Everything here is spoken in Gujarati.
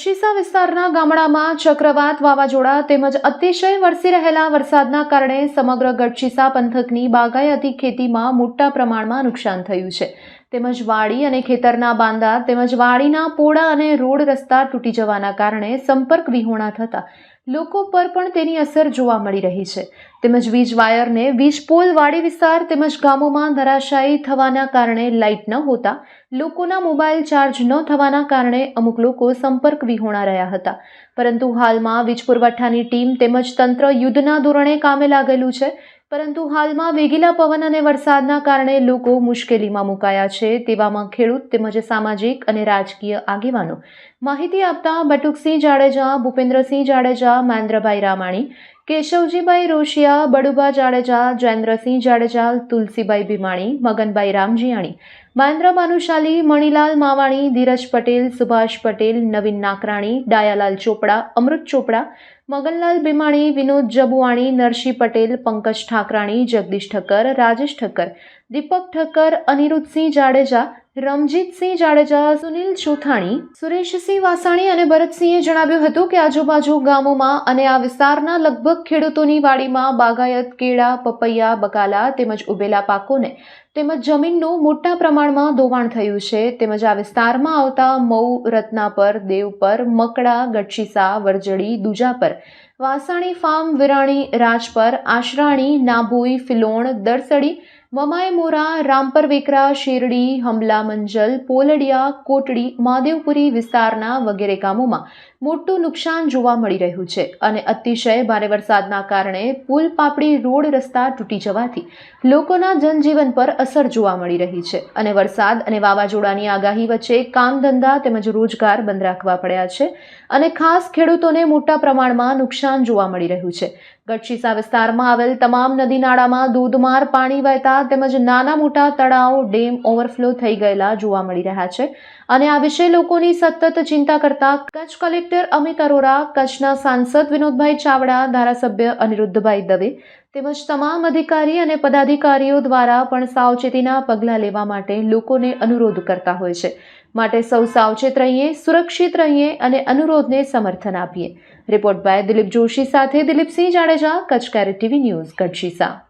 ગઢશીસા વિસ્તારના ગામડામાં ચક્રવાત વાવાઝોડા તેમજ અતિશય વરસી રહેલા વરસાદના કારણે સમગ્ર ગઢશીસા પંથકની બાગાયતી ખેતીમાં મોટા પ્રમાણમાં નુકસાન થયું છે. તેમજ વાડી અને ખેતરના બાંધા તેમજ વાડીના પોળા અને રોડ રસ્તા તૂટી જવાના કારણે સંપર્ક વિહોણા થતા લોકો પર પણ તેની અસર જોવા મળી રહી છે. તેમજ વીજ વાયરને વીજ પોલ વાડી વિસ્તાર તેમજ ગામોમાં ધરાશાયી થવાના કારણે લાઇટ ન હોતા, લોકોના મોબાઈલ ચાર્જ ન થવાના કારણે અમુક લોકો સંપર્ક વિહોણા રહ્યા હતા. પરંતુ હાલમાં વીજ પુરવઠાની ટીમ તેમજ તંત્ર યુદ્ધના ધોરણે કામે લાગેલું છે. પરંતુ હાલમાં વેગીલા પવન અને વરસાદના કારણે લોકો મુશ્કેલીમાં મુકાયા છે. તેવામાં ખેડૂત તેમજ સામાજિક અને રાજકીય આગેવાનો માહિતી આપતા બટુકસિંહ જાડેજા, ભૂપેન્દ્રસિંહ જાડેજા, મહેન્દ્રભાઈ રામાણી કેશવજીભાઈ રોશિયા બડુભા જાડેજા, જયેન્દ્રસિંહ જાડેજા તુલસીભાઈ ભીમાણી, મગનભાઈ રામજીયાણી, મહેન્દ્ર માનુશાલી, મણિલાલ માવાણી, ધીરજ પટેલ, સુભાષ પટેલ, નવીન નાકરાણી, ડાયાલાલ ચોપડા, અમૃત ચોપડા, મગનલાલ ભીમાણી, વિનોદ જબુવાણી નરસિંહ પટેલ, પંકજ ઠાકરાણી, જગદીશ ઠક્કર, રાજેશ ઠક્કર, દીપક ઠક્કર, અનિરુદ્ધસિંહ જાડેજા રમજીતસિંહ જાડેજા, સુનિલ ચોથાણી, સુરેશસિંહ વાસાણી અને ભરતસિંહે જણાવ્યું હતું કે આજુબાજુ ગામોમાં અને આ વિસ્તારના લગભગ ખેડૂતોની વાડીમાં બાગાયત, કેળા, પપૈયા, બકાલા તેમજ ઉભેલા પાકોને તેમજ જમીનનું મોટા પ્રમાણમાં ધોવાણ થયું છે. તેમજ આ વિસ્તારમાં આવતા મઉ રત્નાપર દેવપર મકડા, ગઢશીસા વરજડી દુજાપર વાસાણી ફાર્મ, વિરાણી રાજપર આશરાણી નાભોઈ ફિલોણ, દરસડી મમાય મોરા રામપર વેકરા શેરડી હમલા મંજલ પોલડિયા કોટડી મહાદેવપુરી વિસ્તારના વગેરે ગામોમાં મોટું નુકસાન જોવા મળી રહ્યું છે અને અતિશય ભારે વરસાદના કારણે પુલ પાપડી રોડ રસ્તા તૂટી જવાથી લોકોના જનજીવન પર અસર જોવા મળી રહી છે અને વરસાદ અને વાવાઝોડાની આગાહી વચ્ચે કામ ધંધા તેમજ રોજગાર બંધ રાખવા પડ્યા છે અને ખાસ ખેડૂતોને મોટા પ્રમાણમાં નુકસાન જોવા મળી રહ્યું છે ગઢશીસા વિસ્તારમાં આવેલ તમામ નદી નાળામાં ધોધમાર પાણી વહેતા તેમજ નાના મોટા તળાવ, ડેમ ઓવરફ્લો થઈ ગયેલા જોવા મળી રહ્યા છે. અને આ વિશે લોકોની સતત ચિંતા કરતા કચ્છ કલેક્ટર અમિત અરોરા, કચ્છના સાંસદ વિનોદભાઈ ચાવડા, ધારાસભ્ય અનિરુદ્ધભાઈ દવે તેમજ તમામ અધિકારી અને પદાધિકારીઓ દ્વારા પણ સાવચેતીના પગલાં લેવા માટે લોકોને અનુરોધ કરતા હોય છે. માટે સૌ સાવચેત રહીએ, સુરક્ષિત રહીએ અને અનુરોધને સમર્થન આપીએ. રિપોર્ટ બાય દિલીપ જોશી સાથે Dilipsinh Jadeja, Kutch carat TV news કચ્છીસા